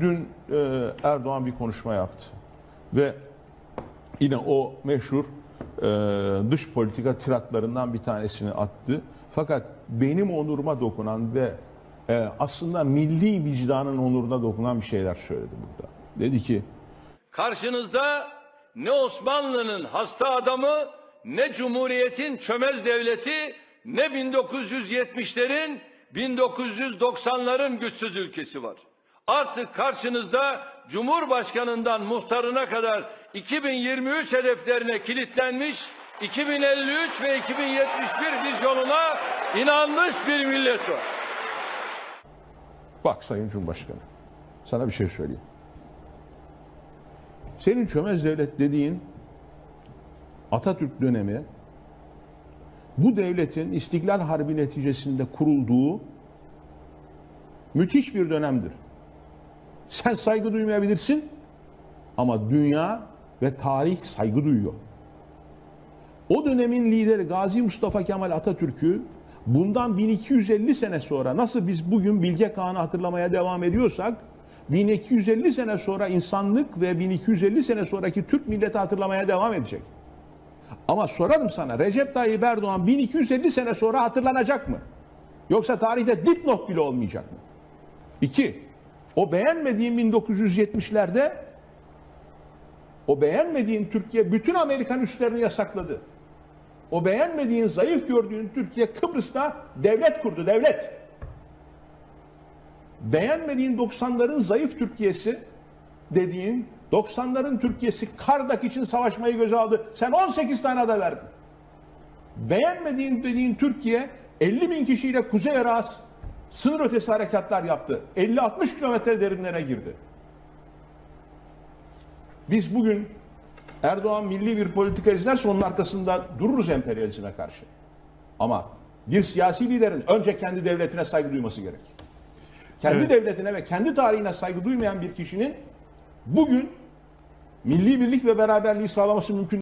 Dün e, Erdoğan bir konuşma yaptı. Ve yine o meşhur e, dış politika tiratlarından bir tanesini attı. Fakat benim onuruma dokunan ve e, aslında milli vicdanın onuruna dokunan bir şeyler söyledi burada. Dedi ki Karşınızda ne Osmanlı'nın hasta adamı, ne Cumhuriyet'in çömez devleti, ne 1970'lerin, 1990'ların güçsüz ülkesi var. Artık karşınızda Cumhurbaşkanından muhtarına kadar 2023 hedeflerine kilitlenmiş, 2053 ve 2071 vizyonuna inanmış bir millet var. Bak Sayın Cumhurbaşkanı, sana bir şey söyleyeyim. Senin çömez devlet dediğin Atatürk dönemi bu devletin İstiklal Harbi neticesinde kurulduğu müthiş bir dönemdir. Sen saygı duymayabilirsin ama dünya ve tarih saygı duyuyor. O dönemin lideri Gazi Mustafa Kemal Atatürk'ü bundan 1250 sene sonra nasıl biz bugün Bilge Kağan'ı hatırlamaya devam ediyorsak 1250 sene sonra insanlık ve 1250 sene sonraki Türk milleti hatırlamaya devam edecek. Ama sorarım sana Recep Tayyip Erdoğan 1250 sene sonra hatırlanacak mı? Yoksa tarihte dipnot bile olmayacak mı? İki, o beğenmediğin 1970'lerde o beğenmediğin Türkiye bütün Amerikan üslerini yasakladı. O beğenmediğin, zayıf gördüğün Türkiye Kıbrıs'ta devlet kurdu, devlet. Beğenmediğin 90'ların zayıf Türkiye'si dediğin 90'ların Türkiye'si Kardak için savaşmayı göze aldı. Sen 18 tane ada verdin. Beğenmediğin dediğin Türkiye 50 bin kişiyle Kuzey Irak'a sınır ötesi harekatlar yaptı. 50-60 kilometre derinlere girdi. Biz bugün Erdoğan milli bir politika izlerse onun arkasında dururuz emperyalizme karşı. Ama bir siyasi liderin önce kendi devletine saygı duyması gerek. Kendi Evet. devletine ve kendi tarihine saygı duymayan bir kişinin bugün milli birlik ve beraberliği sağlaması mümkün